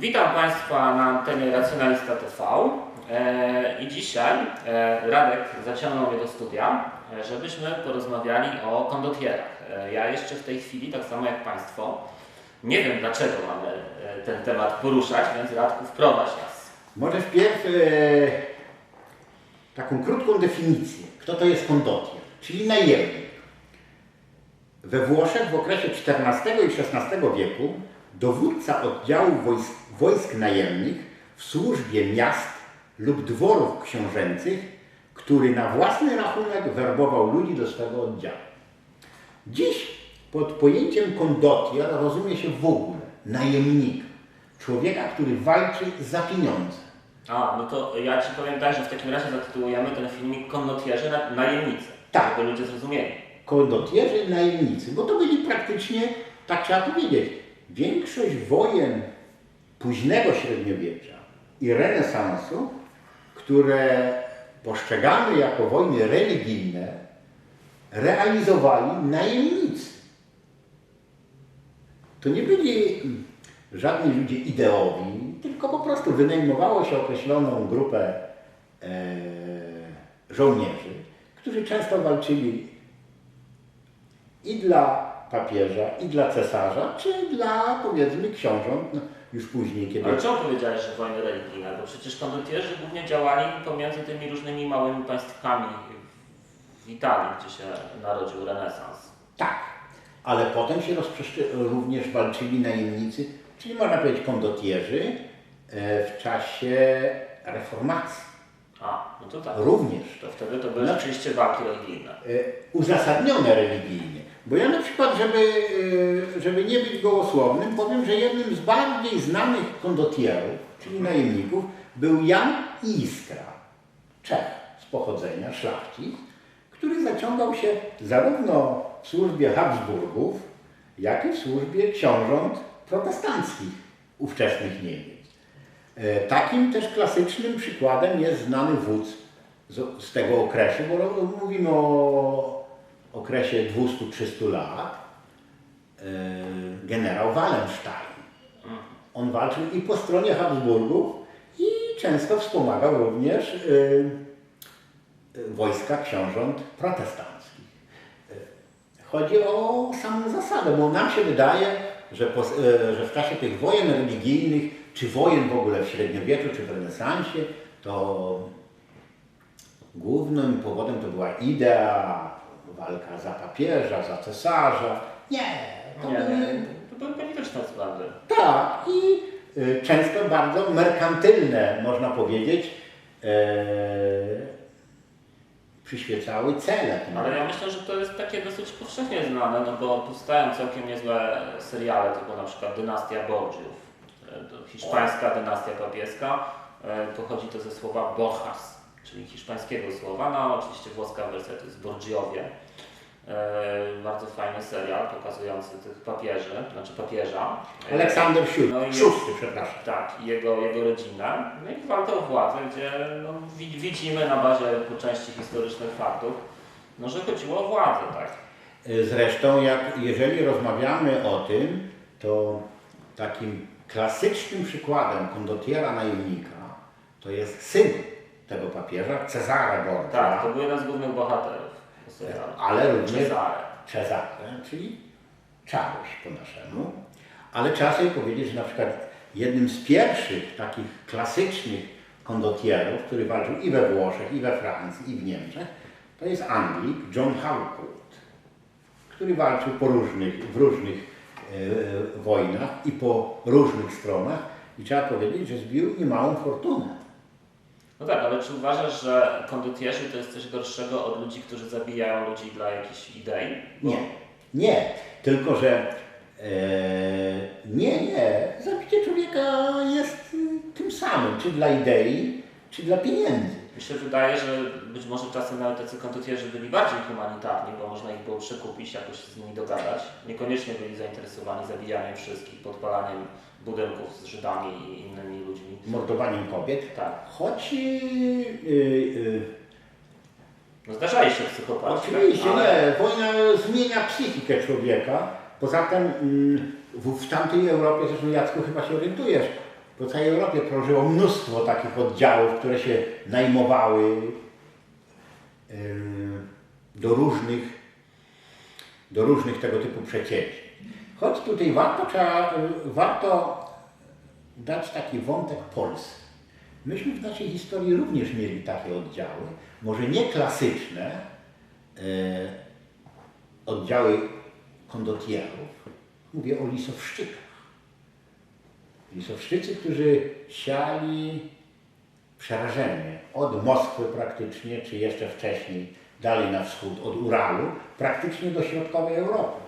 Witam Państwa na antenie Racjonalista TV e, i dzisiaj e, Radek zaciągnął mnie do studia, e, żebyśmy porozmawiali o kondotierach. Ja jeszcze w tej chwili, tak samo jak Państwo, nie wiem dlaczego mamy ten temat poruszać, więc Radku wprowadź nas. Może wpierw e, taką krótką definicję. Kto to jest kondotier? Czyli najemnik. We Włoszech w okresie XIV i XVI wieku dowódca oddziału wojsk, wojsk najemnych w służbie miast lub dworów książęcych, który na własny rachunek werbował ludzi do swego oddziału. Dziś pod pojęciem kondotier rozumie się w ogóle najemnika, człowieka, który walczy za pieniądze. A, no to ja Ci powiem tak, że w takim razie zatytułujemy ten filmik Kondotierzy na najemnicy, Tak. żeby ludzie zrozumieli. kondotierzy najemnicy, bo to byli praktycznie, tak trzeba powiedzieć, większość wojen późnego średniowiecza i renesansu, które postrzegamy jako wojny religijne, realizowali najemnicy. To nie byli żadni ludzie ideowi, tylko po prostu wynajmowało się określoną grupę e, żołnierzy, którzy często walczyli i dla papieża, i dla cesarza, czy dla powiedzmy książąt, no, już później, kiedy... Ale czemu powiedziałeś, że wojny religijne? Bo przecież kondotierzy głównie działali pomiędzy tymi różnymi małymi państwami w Italii, gdzie się narodził renesans. Tak, ale potem się również walczyli najemnicy, czyli można powiedzieć kondotierzy e, w czasie reformacji. A, no to tak. Również to. Wtedy to były No. rzeczywiście walki religijne. e, uzasadnione religijnie. Bo ja na przykład, żeby, e, żeby nie być gołosłownym, powiem, że jednym z bardziej znanych kondotierów, czyli najemników, był Jan Iskra, Czech z pochodzenia, szlachcic, który zaciągał się zarówno w służbie Habsburgów, jak i w służbie książąt protestanckich ówczesnych Niemiec. E, Takim też klasycznym przykładem jest znany wódz z, tego okresu, bo mówimy o okresie 200-300 lat, e, generał Wallenstein. On walczył i po stronie Habsburgów i często wspomagał również e, e, wojska książąt protestanckich. Chodzi o samą zasadę, bo nam się wydaje, że, po, że w czasie tych wojen religijnych, czy wojen w ogóle w średniowieczu, czy w renesansie, to głównym powodem to była idea, walka za papieża, za cesarza. Nie, to Nie, były nie, to były polityczne sprawy. tak, i y, często bardzo merkantylne, można powiedzieć, e, przyświecały cele. Ale ja myślę, że to jest takie dosyć powszechnie znane, no bo powstają całkiem niezłe seriale, typu na przykład Dynastia Borgiów. E, Hiszpańska dynastia papieska. E, Pochodzi to ze słowa Borjas, czyli hiszpańskiego słowa. No oczywiście włoska wersja to jest Borgiowie. E, Bardzo fajny serial pokazujący tych papieży, znaczy papieża. E, Aleksander VII, No i- szósty, przepraszam. Tak, jego, jego rodzinę. No i walka o władzę, gdzie no, wi- widzimy na bazie po części historycznych faktów, no, że chodziło o władzę, tak? Y, Zresztą, jak, jeżeli rozmawiamy o tym, to takim klasycznym przykładem kondotiera najemnika to jest syn tego papieża, Cezare Borgia, Tak, to był jeden z głównych bohaterów ale również Cezary. Cezare, czyli czarość po naszemu. Ale trzeba sobie powiedzieć, że na przykład jednym z pierwszych takich klasycznych kondotierów, który walczył i we Włoszech, i we Francji, i w Niemczech, to jest Anglik John Hawkwood, który walczył po różnych, w różnych e, wojnach i po różnych stronach i trzeba powiedzieć, że zbił niemałą fortunę. No tak, ale czy uważasz, że kondytierzy to jest coś gorszego od ludzi, którzy zabijają ludzi dla jakichś idei? Bo- Nie, nie, tylko że e, nie, nie, zabicie człowieka jest y, tym samym, czy dla idei, czy dla pieniędzy. Mi się wydaje, że być może czasem nawet tacy kondytierzy byli bardziej humanitarni, bo można ich było przekupić, jakoś się z nimi dogadać. Niekoniecznie byli zainteresowani zabijaniem wszystkich, podpalaniem budynków z Żydami i innymi ludźmi. Mordowaniem kobiet, Tak. choć y, y, No zdarzali się psychopaci. oczywiście tak? ale... nie, wojna zmienia psychikę człowieka. Poza tym mm, w, w tamtej Europie, zresztą Jacku chyba się orientujesz, po całej Europie krążyło mnóstwo takich oddziałów, które się najmowały do różnych, do różnych tego typu przedsięwzięć. Choć tutaj warto, trzeba, warto dać taki wątek polski. Myśmy w naszej historii również mieli takie oddziały, może nie klasyczne, e, oddziały kondotierów. Mówię o lisowszczykach. Lisowszczycy, którzy siali przerażenie od Moskwy praktycznie, czy jeszcze wcześniej, dalej na wschód, od Uralu, praktycznie do środkowej Europy.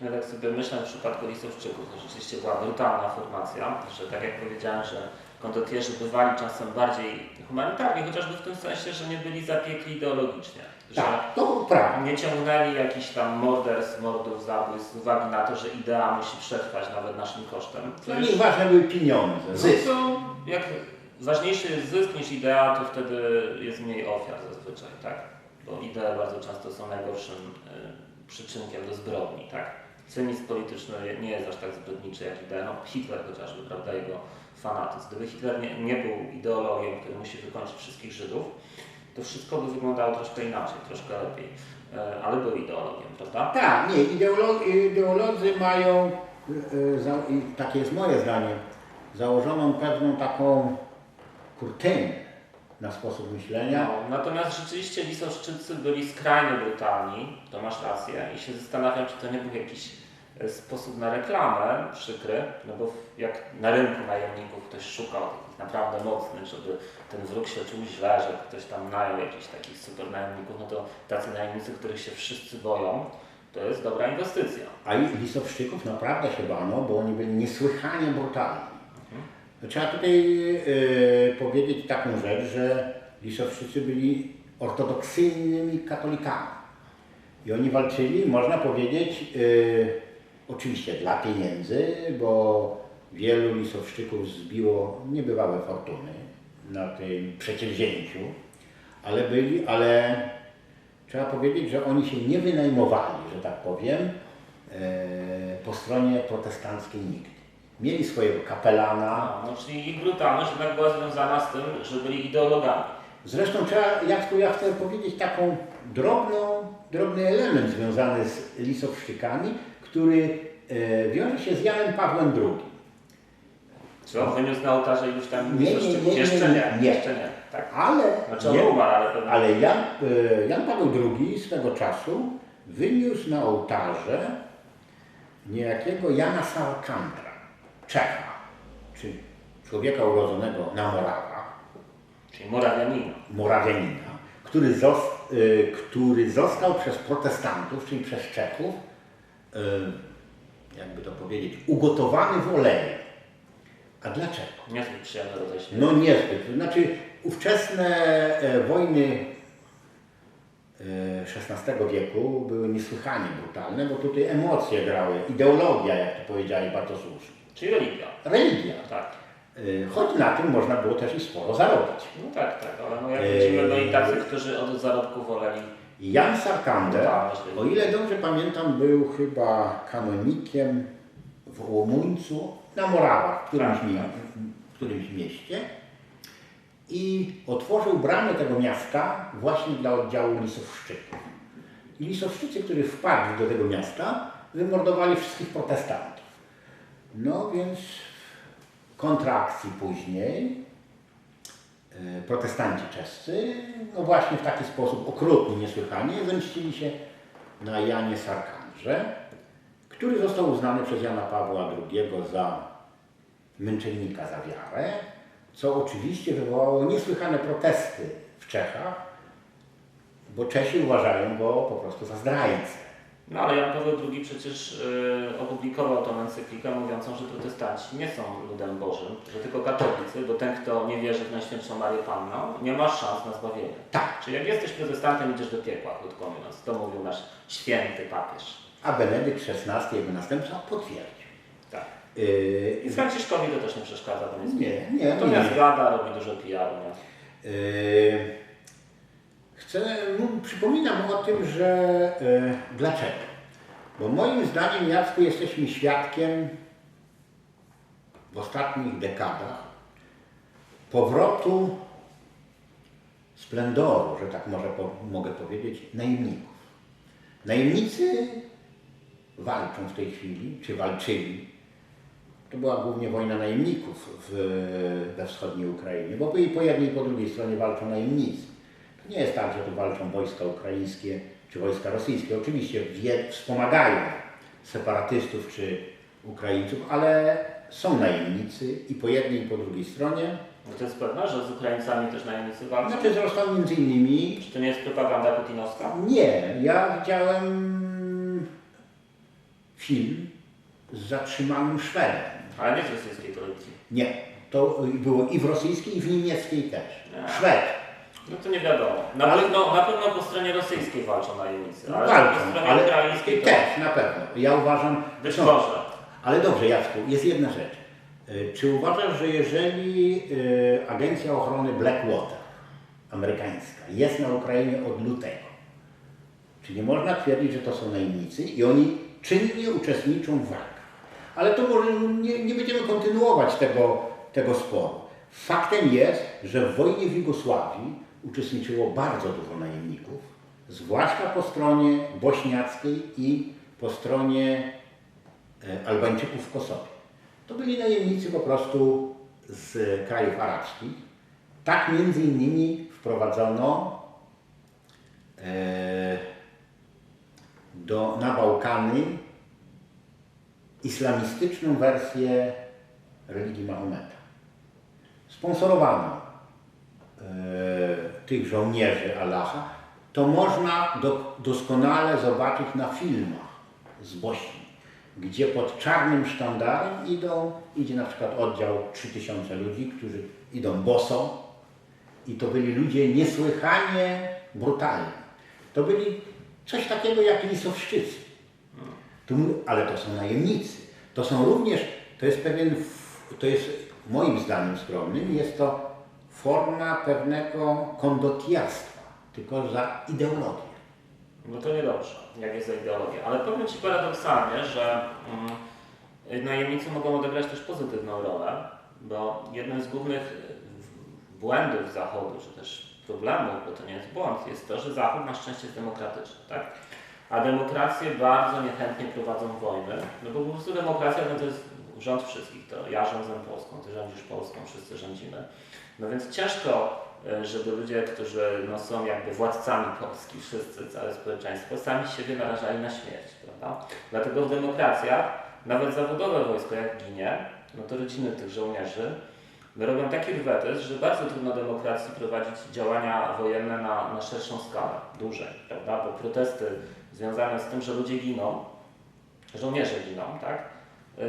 No tak sobie myślę w przypadku Lisowczyków, to rzeczywiście była brutalna formacja, że tak jak powiedziałem, że kondotierzy bywali czasem bardziej humanitarni, chociażby w tym sensie, że nie byli zapiekli ideologicznie. Że Tak, to prawda. nie ciągnęli jakichś tam morderstw, mordów, zabójstw z uwagi na to, że idea musi przetrwać nawet naszym kosztem. To Dla już- ważne były pieniądze, no zysk. to jak ważniejszy jest zysk niż idea, to wtedy jest mniej ofiar zazwyczaj, tak? Bo idee bardzo często są najgorszym y, przyczynkiem do zbrodni, tak? Cynizm polityczny nie jest aż tak zbrodniczy jak idea. No, Hitler chociażby, prawda, jego fanatyzm. Gdyby Hitler nie, nie był ideologiem, który musi wykończyć wszystkich Żydów, to wszystko by wyglądało troszkę inaczej, troszkę lepiej. Y, Ale był ideologiem, prawda? Tak, nie, ideolo- ideolodzy mają, i takie jest moje zdanie, założoną pewną taką kurtynę na sposób myślenia. No, natomiast rzeczywiście Lisowszczycy byli skrajnie brutalni, to masz rację i się zastanawiam, czy to nie był jakiś e, sposób na reklamę przykry, no bo jak na rynku najemników ktoś szukał takich naprawdę mocnych, żeby ten wróg się czuł źle, że ktoś tam najął jakichś takich super najemników, no to tacy najemnicy, których się wszyscy boją, to jest dobra inwestycja. A i Lisowszczyków naprawdę się bano, bo oni byli niesłychanie brutalni. Trzeba tutaj y, powiedzieć taką rzecz, że Lisowszczycy byli ortodoksyjnymi katolikami. I oni walczyli, można powiedzieć, y, oczywiście dla pieniędzy, bo wielu Lisowszczyków zbiło niebywałe fortuny na tym przedsięwzięciu, ale byli, ale trzeba powiedzieć, że oni się nie wynajmowali, że tak powiem, e, po stronie protestanckiej nigdy. Mieli swojego kapelana. No, czyli ich brutalność jednak była związana z tym, że byli ideologami. Zresztą trzeba, Jacku, ja chcę powiedzieć taką drobną, drobny element związany z lisowszczykami, który e, wiąże się z Janem Pawłem II. Co? Wyniósł na ołtarze już tam Nie, nie, Lisowszczyków? nie, nie, Jeszcze nie, nie, nie. jeszcze nie. Tak. Ale, Znaczy nie- umarł, ale pewnie. ale Jan, e, Jan Paweł II swego czasu wyniósł na ołtarze niejakiego Jana Sarkandra, Czecha, czy człowieka urodzonego na Morawach, Czyli Morawianina. Morawianina, który, zos, y, który został przez protestantów, czyli przez Czechów, jakby to powiedzieć, ugotowany w oleju. A dlaczego? Niezbyt przyjemny rodzaj śmierci. No niezbyt. Znaczy ówczesne e, wojny e, XVI wieku były niesłychanie brutalne, bo tutaj emocje grały, ideologia, jak to powiedzieli bardzo słusznie, Czyli religia. religia. Tak. E, Choć na tym można było też i sporo zarobić. No tak, tak, ale no jak widzimy, no i tacy, którzy od zarobku woleli. Jan Sarkander, o ile dobrze pamiętam, był chyba kanonikiem w Łomuńcu na Morawach, w którymś, Tak, tak. w którymś mieście i otworzył bramy tego miasta właśnie dla oddziału Lisowszczyków. I Lisowszczycy, którzy wpadli do tego miasta, wymordowali wszystkich protestantów. No więc kontrakcji później protestanci czescy, no właśnie w taki sposób okrutny, niesłychanie, zemścili się na Janie Sarkandrze, który został uznany przez Jana Pawła II za męczennika za wiarę, co oczywiście wywołało niesłychane protesty w Czechach, bo Czesi uważają go po prostu za zdrajcę. No ale Jan Paweł II przecież y, opublikował tą encyklikę mówiącą, że protestanci nie są ludem Bożym, że tylko katolicy, bo ten, kto nie wierzy w Najświętszą Marię Panną, nie ma szans na zbawienie. Tak, Czyli jak jesteś protestantem, idziesz do piekła, krótko mówiąc. To mówił nasz święty papież. a Benedykt XVI, jego następca, potwierdził. Tak. Yy, I Franciszkowi to też nie przeszkadza, bo nie Nie, nie, Natomiast nie. gada, robi dużo PR-u. Yy, Chcę, no, przypominam o tym, że yy, dlaczego? Bo moim zdaniem, Jacku, jesteśmy świadkiem w ostatnich dekadach powrotu splendoru, że tak może po, mogę powiedzieć, najemników. Najemnicy walczą w tej chwili, czy walczyli. To była głównie wojna najemników w, we wschodniej Ukrainie, bo i po jednej i po drugiej stronie walczą najemnicy. Nie jest tak, że tu walczą wojska ukraińskie czy wojska rosyjskie. Oczywiście wspomagają separatystów czy Ukraińców, ale są najemnicy i po jednej i po drugiej stronie. No to jest pewne, że z Ukraińcami też najemnicy walczą? Znaczy zresztą między innymi Czy to nie jest propaganda putinowska? Nie, ja widziałem film z zatrzymanym Szwedem. Ale nie z rosyjskiej telewizji. Nie, to było i w rosyjskiej, i w niemieckiej też. Nie. Szwed. No to nie wiadomo. Na, Ale- pewno, na pewno po stronie rosyjskiej walczą najemnicy, ale Walczą, po stronie ale ukraińskiej to też na pewno. Ja uważam, być no, może. Ale dobrze, Jacku, jest jedna rzecz. Y, Czy uważasz, że jeżeli y, Agencja Ochrony Blackwater, amerykańska, jest na Ukrainie od lutego, czy nie można twierdzić, że to są najemnicy i oni czynnie uczestniczą w walkach? Ale to może nie, nie będziemy kontynuować tego, tego sporu. Faktem jest, że w wojnie w Jugosławii uczestniczyło bardzo dużo najemników, zwłaszcza po stronie bośniackiej i po stronie e, Albańczyków w Kosowie. To byli najemnicy po prostu z krajów arabskich. Tak między innymi wprowadzono e, do, na Bałkany islamistyczną wersję religii Mahometa. Sponsorowano tych żołnierzy Allaha. To można do, doskonale zobaczyć na filmach z Bośni, gdzie pod czarnym sztandarem idą, idzie na przykład oddział 3000 ludzi, którzy idą boso i to byli ludzie niesłychanie brutalni. To byli coś takiego jak lisowszczycy. Ale to są najemnicy. To są również, to jest pewien, to jest moim zdaniem skromnym, jest to forma pewnego kondotiarstwa, tylko za ideologię. No to niedobrze, jak jest za ideologię. Ale powiem Ci paradoksalnie, że mm, najemnicy mogą odegrać też pozytywną rolę, bo jednym z głównych błędów Zachodu, czy też problemów, bo to nie jest błąd, jest to, że Zachód na szczęście jest demokratyczny, tak? A demokracje bardzo niechętnie prowadzą wojny, no bo po prostu demokracja no to jest rząd wszystkich, to ja rządzę Polską, Ty rządzisz Polską, wszyscy rządzimy. No więc ciężko, y, żeby ludzie, którzy no, są jakby władcami Polski, wszyscy, całe społeczeństwo, sami siebie narażali na śmierć, prawda? Dlatego w demokracjach, nawet zawodowe wojsko jak ginie, no to rodziny tych żołnierzy robią taki rwetes, że bardzo trudno demokracji prowadzić działania wojenne na, na szerszą skalę, dłużej, prawda? Bo protesty związane z tym, że ludzie giną, żołnierze giną, tak?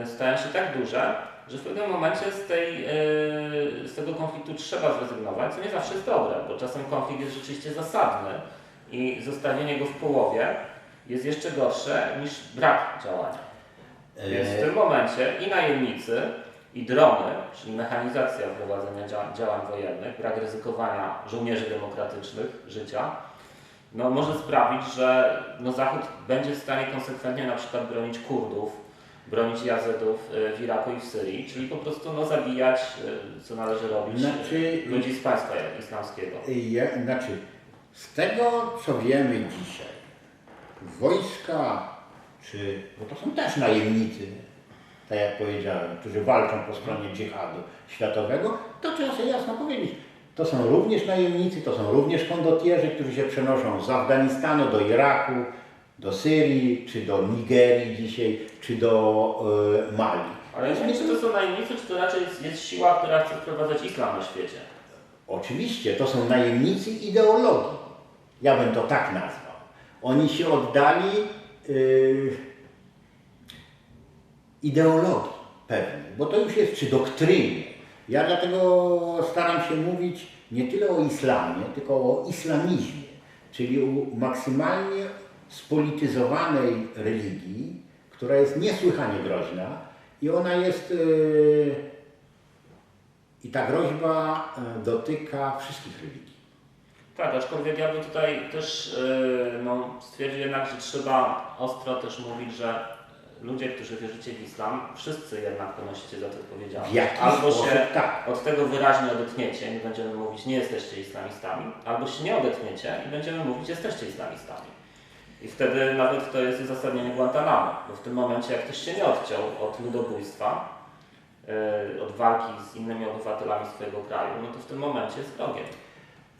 Y, Stają się tak duże, że w pewnym momencie z, tej, yy, z tego konfliktu trzeba zrezygnować, co nie zawsze jest dobre, bo czasem konflikt jest rzeczywiście zasadny i zostawienie go w połowie jest jeszcze gorsze niż brak działania. Więc w tym momencie i najemnicy, i drony, czyli mechanizacja prowadzenia dzia działań wojennych, brak ryzykowania żołnierzy demokratycznych życia, no, może sprawić, że no, Zachód będzie w stanie konsekwentnie na przykład bronić Kurdów, bronić Jazydów y, w Iraku i w Syrii, czyli po prostu no, zabijać, y, co należy robić, Znaczy- y, ludzi z państwa islamskiego. Ja, znaczy, z tego co wiemy dzisiaj, wojska, czy, bo to są też najemnicy, tak jak powiedziałem, którzy walczą po stronie dżihadu światowego, to trzeba sobie jasno powiedzieć. To są również najemnicy, to są również kondotierzy, którzy się przenoszą z Afganistanu do Iraku, do Syrii, czy do Nigerii dzisiaj, czy do e, Mali. Ale wiem, czy to są najemnicy, czy to raczej jest, siła, która chce wprowadzać islam na świecie. Oczywiście, to są najemnicy ideologii. Ja bym to tak nazwał. Oni się oddali yy, ideologii pewnej, bo to już jest czy doktrynie. Ja dlatego staram się mówić nie tyle o islamie, tylko o islamizmie, czyli maksymalnie spolityzowanej religii, która jest niesłychanie groźna i ona jest yy, i ta groźba e, dotyka wszystkich religii. Tak, aczkolwiek ja bym tutaj też yy, no, stwierdził jednak, że trzeba ostro też mówić, że ludzie, którzy wierzycie w islam, wszyscy jednak ponosicie za to odpowiedzialność. Albo sposób się tak. od tego wyraźnie odetniecie i będziemy mówić, nie jesteście islamistami, albo się nie odetniecie i będziemy mówić, jesteście islamistami. I wtedy nawet to jest uzasadnienie Guantanamo, bo w tym momencie, jak ktoś się nie odciął od ludobójstwa, yy, od walki z innymi obywatelami swojego kraju, no to w tym momencie jest wrogiem.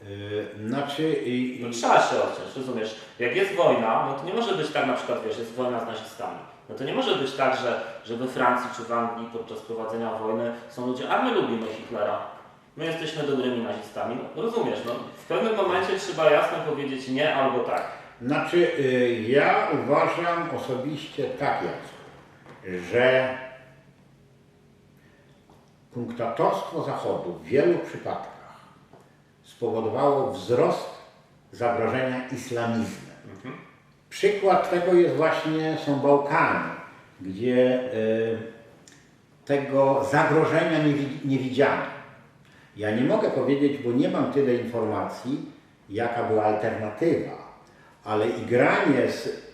Yy, Znaczy, yy, No trzeba się odciąć, rozumiesz? Jak jest wojna, no to nie może być tak na przykład, wiesz, jest wojna z nazistami. No to nie może być tak, że, że we Francji czy w Anglii podczas prowadzenia wojny są ludzie, a my lubimy Hitlera. My jesteśmy dobrymi nazistami. No, rozumiesz, no w pewnym momencie trzeba jasno powiedzieć nie albo tak. Znaczy, y, ja uważam osobiście tak, Jacku, że punktatorstwo Zachodu w wielu przypadkach spowodowało wzrost zagrożenia islamizmem. Przykład tego jest właśnie, są Bałkany, gdzie y, tego zagrożenia nie, nie widziano. Ja nie mogę powiedzieć, bo nie mam tyle informacji, jaka była alternatywa, ale i granie z.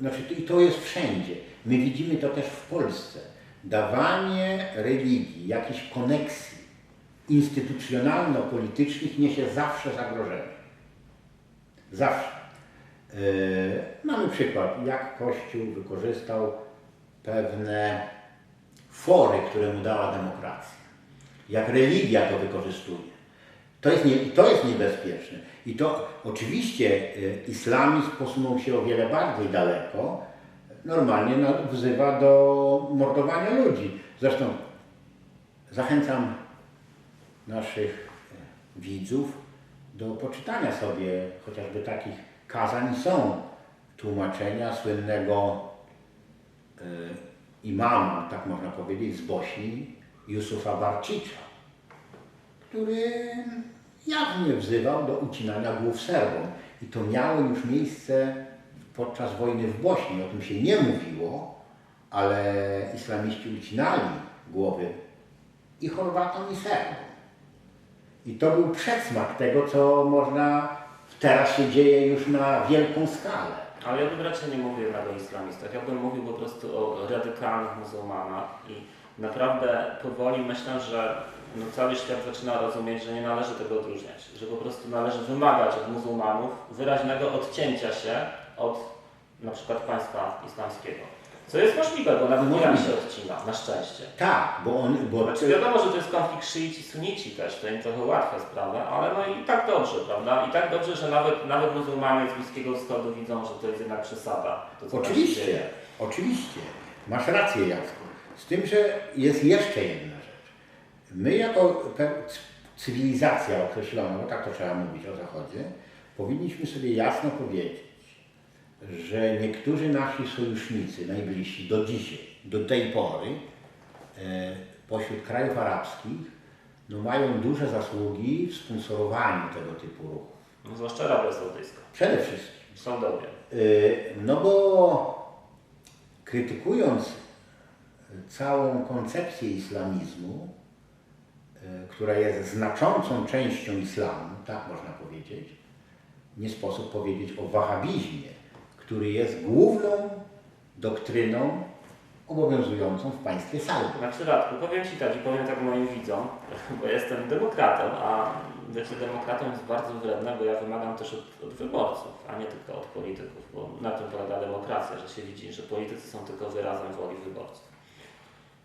Znaczy, i to jest wszędzie. My widzimy to też w Polsce. Dawanie religii, jakichś koneksji instytucjonalno-politycznych niesie zawsze zagrożenie. Zawsze. Yy, mamy przykład, jak Kościół wykorzystał pewne fory, które mu dała demokracja. Jak religia to wykorzystuje. To jest, nie, to jest niebezpieczne. I to oczywiście y, islamizm posunął się o wiele bardziej daleko. Normalnie no, wzywa do mordowania ludzi. Zresztą zachęcam naszych y, widzów do poczytania sobie chociażby takich kazań. Są tłumaczenia słynnego y, imama, tak można powiedzieć, z Bośni, Yusufa Barcicza, który jawnie wzywał do ucinania głów Serbom. I to miało już miejsce podczas wojny w Bośni. O tym się nie mówiło, ale islamiści ucinali głowy i Chorwatom, i Serbom. I to był przedsmak tego, co można, teraz się dzieje już na wielką skalę. Ale ja bym raczej nie mówił jednak o islamistach. Ja bym mówił po prostu o radykalnych muzułmanach i naprawdę powoli myślę, że no cały świat zaczyna rozumieć, że nie należy tego odróżniać, że po prostu należy wymagać od muzułmanów wyraźnego odcięcia się od na przykład państwa islamskiego. Co jest możliwe, bo nawet Iran się odcina, na szczęście. Tak, bo on, bo Znaczy wiadomo, że to jest konflikt szyici-sunici też, to im trochę ułatwia sprawę, ale no i tak dobrze, prawda? I tak dobrze, że nawet, nawet muzułmanie z Bliskiego Wschodu widzą, że to jest jednak przesada. To, co tam się Oczywiście, dzieje. oczywiście. Masz rację, Jacku. Z tym, że jest jeszcze jedna rzecz. My jako cywilizacja określona, bo tak to trzeba mówić o Zachodzie, powinniśmy sobie jasno powiedzieć, że niektórzy nasi sojusznicy, najbliżsi do dzisiaj, do tej pory, e, pośród krajów arabskich, no mają duże zasługi w sponsorowaniu tego typu ruchów. No, zwłaszcza Arabia Saudyjska. Przede wszystkim. Są dobie. Y, No bo krytykując całą koncepcję islamizmu, y, która jest znaczącą częścią islamu, tak można powiedzieć, nie sposób powiedzieć o wahabizmie, który jest główną doktryną obowiązującą w państwie Saudów. Znaczy Radku, powiem Ci tak i powiem tak moim widzom, bo jestem demokratą, a bycie demokratą jest bardzo wredne, bo ja wymagam też od, od wyborców, a nie tylko od polityków, bo na tym polega demokracja, że się widzi, że politycy są tylko wyrazem woli wyborców.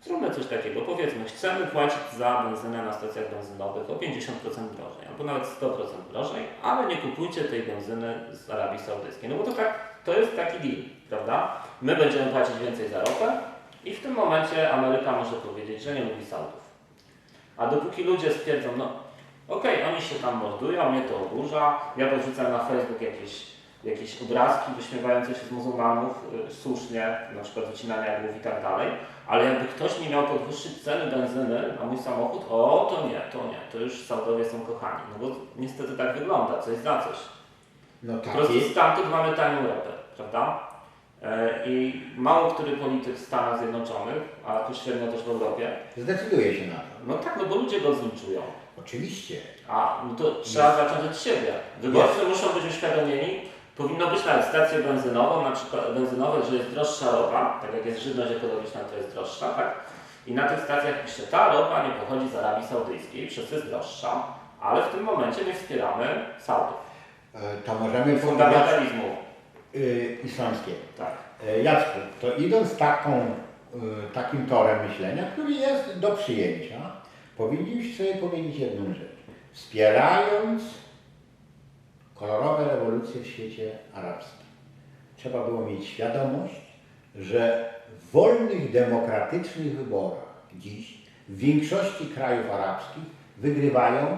Zróbmy coś takiego, powiedzmy, chcemy płacić za benzynę na stacjach benzynowych o 50% drożej, albo nawet 100% drożej, ale nie kupujcie tej benzyny z Arabii Saudyjskiej. No bo to tak, to jest taki deal, prawda? My będziemy płacić więcej za ropę i w tym momencie Ameryka może powiedzieć, że nie lubi Saudów. A dopóki ludzie stwierdzą, no okej, oni się tam mordują, mnie to oburza, ja dorzucam na Facebook jakieś, jakieś obrazki wyśmiewające się z muzułmanów, y, słusznie, na przykład wycinania głów i tak dalej, ale jakby ktoś mi miał podwyższyć ceny benzyny na mój samochód, o to nie, to nie, to już Saudowie są kochani, no bo niestety tak wygląda, coś za coś. No Po tak, prostu jest. stamtąd mamy tanią ropę, prawda? E, I mało który polityk w Stanach Zjednoczonych, a tu średnio też w Europie, zdecyduje się na to. no tak, no bo ludzie go zlinczują. Oczywiście. A no to trzeba zacząć od siebie. Wyborcy muszą być uświadomieni Powinno być stację benzynową, na przykład benzynowe, że jest droższa ropa, tak jak jest żywność ekologiczna, to jest droższa, tak? I na tych stacjach pisze, ta ropa nie pochodzi z Arabii Saudyjskiej, przez co jest droższa, ale w tym momencie nie wspieramy Saudów. E, To możemy Fundamentalizmu. y, islamskiego. Tak. E, Jacku, to idąc taką, takim torem myślenia, który jest do przyjęcia, powinniśmy sobie powiedzieć jedną rzecz. Wspierając kolorowe rewolucje w świecie arabskim, trzeba było mieć świadomość, że w wolnych, demokratycznych wyborach dziś w większości krajów arabskich wygrywają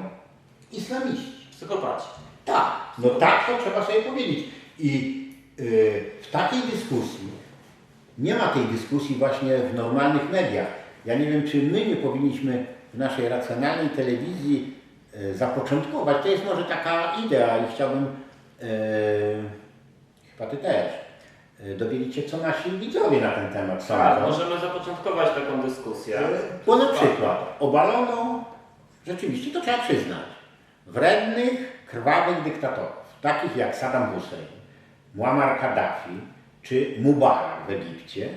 islamiści. Psychopaci. Tak, no tak to trzeba sobie powiedzieć. I y, w takiej dyskusji, nie ma tej dyskusji właśnie w normalnych mediach. Ja nie wiem, czy my nie powinniśmy w naszej racjonalnej telewizji zapoczątkować. To jest może taka idea i chciałbym, y, chyba Ty też, y, dowiedzieć się, co nasi widzowie na ten temat Tak, sądzą. możemy zapoczątkować taką dyskusję. E, Bo na przykład obalono, rzeczywiście to trzeba przyznać, wrednych, krwawych dyktatorów, takich jak Saddam Hussein, Muammar Kaddafi czy Mubarak w Egipcie,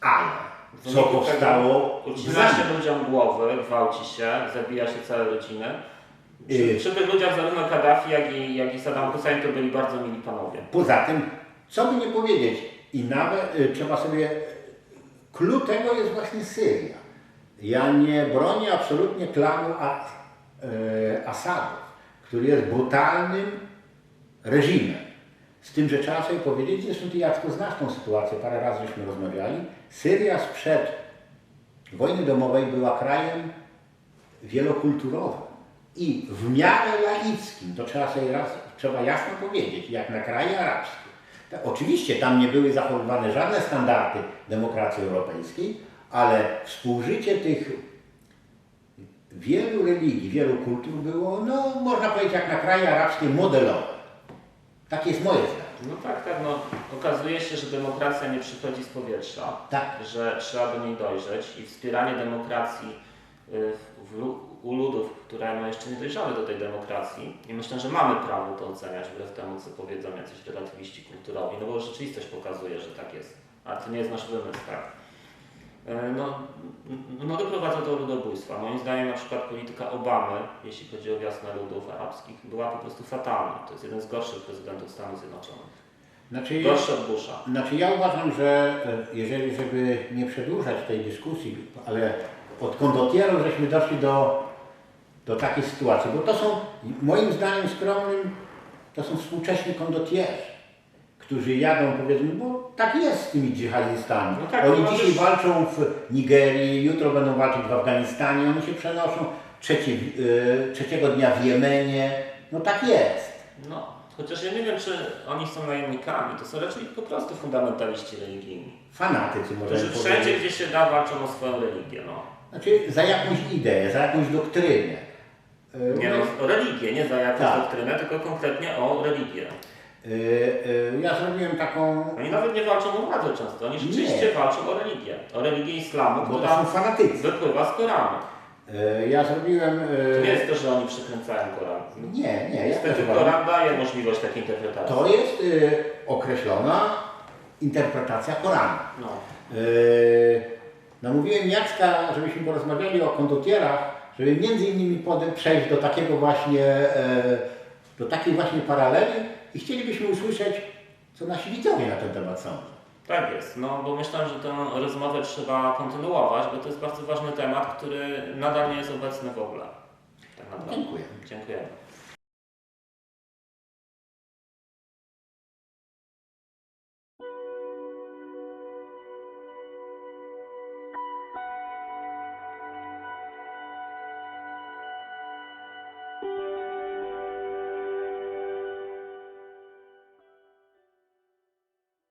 ale co powstało się ludziom głowy, gwałci się, zabija się całe rodziny. Przy, Yy. przy tych ludziach zarówno Kaddafi, jak i, jak i Saddam Hussein to byli bardzo mili panowie. Poza tym, co by nie powiedzieć, i nawet y, trzeba sobie. Clue tego jest właśnie Syria. Ja nie bronię absolutnie klanu A, y, Asadów, który jest brutalnym reżimem. Z tym, że trzeba sobie powiedzieć, zresztą ty Jacku znasz tą sytuację, parę razy żeśmy rozmawiali. Syria sprzed wojny domowej była krajem wielokulturowym i w miarę laickim, to trzeba sobie raz, trzeba jasno powiedzieć, jak na kraje arabskie. Ta- Oczywiście tam nie były zachowywane żadne standardy demokracji europejskiej, ale współżycie tych wielu religii, wielu kultur było, no można powiedzieć, jak na kraje arabskie modelowe. Tak jest moje zdanie. No tak, tak, no okazuje się, że demokracja nie przychodzi z powietrza, Tak. że trzeba do niej dojrzeć i wspieranie demokracji y, w, u ludów, które no jeszcze nie dojrzały do tej demokracji i myślę, że mamy prawo to oceniać wbrew temu, co powiedzą jacyś relatywiści kulturowi, no bo rzeczywistość pokazuje, że tak jest, a to nie jest nasz wymysł, tak. E, No, no doprowadza do ludobójstwa. Moim zdaniem na przykład polityka Obamy, jeśli chodzi o wiosnę ludów arabskich, była po prostu fatalna. To jest jeden z gorszych prezydentów Stanów Zjednoczonych. Znaczy, Gorszy od Busha. Znaczy ja uważam, że e, jeżeli, żeby nie przedłużać tej dyskusji, ale od kondotieru żeśmy doszli do, do takiej sytuacji, bo to są moim zdaniem skromnym, to są współcześni kondotierzy, którzy jadą powiedzmy, bo tak jest z tymi dżihadistami. No tak, oni no dzisiaj też- walczą w Nigerii, jutro będą walczyć w Afganistanie, oni się przenoszą trzeci, e, trzeciego dnia w Jemenie. No tak jest. No, chociaż ja nie wiem, czy oni są najemnikami. To są raczej po prostu fundamentaliści religijni. Fanatycy możemy Którzy powiedzieć. wszędzie, gdzie się da, walczą o swoją religię. No. Znaczy za jakąś ideę, za jakąś doktrynę. E, Nie no, o religię, nie za jakąś Tak. doktrynę, tylko konkretnie o religię. E, e, Ja zrobiłem taką, Oni nawet nie walczą o władzę często, oni rzeczywiście Nie. walczą o religię. O religię islamu, bo to są fanatycy. wypływa z Koranu. E, Ja zrobiłem. To nie jest to, że oni przekręcają Koran. Nie, nie. Ja Niestety uważam. Koran daje możliwość takiej interpretacji. To jest określona interpretacja Koranu. No. Namówiłem Jacka, żebyśmy porozmawiali o kondotierach, żeby między innymi przejść do takiego właśnie, do takiej właśnie paraleli i chcielibyśmy usłyszeć, co nasi widzowie na ten temat sądzą. Tak jest, no bo myślę, że tę rozmowę trzeba kontynuować, bo to jest bardzo ważny temat, który nadal nie jest obecny w ogóle. Tak naprawdę. Dziękuję. Dziękujemy.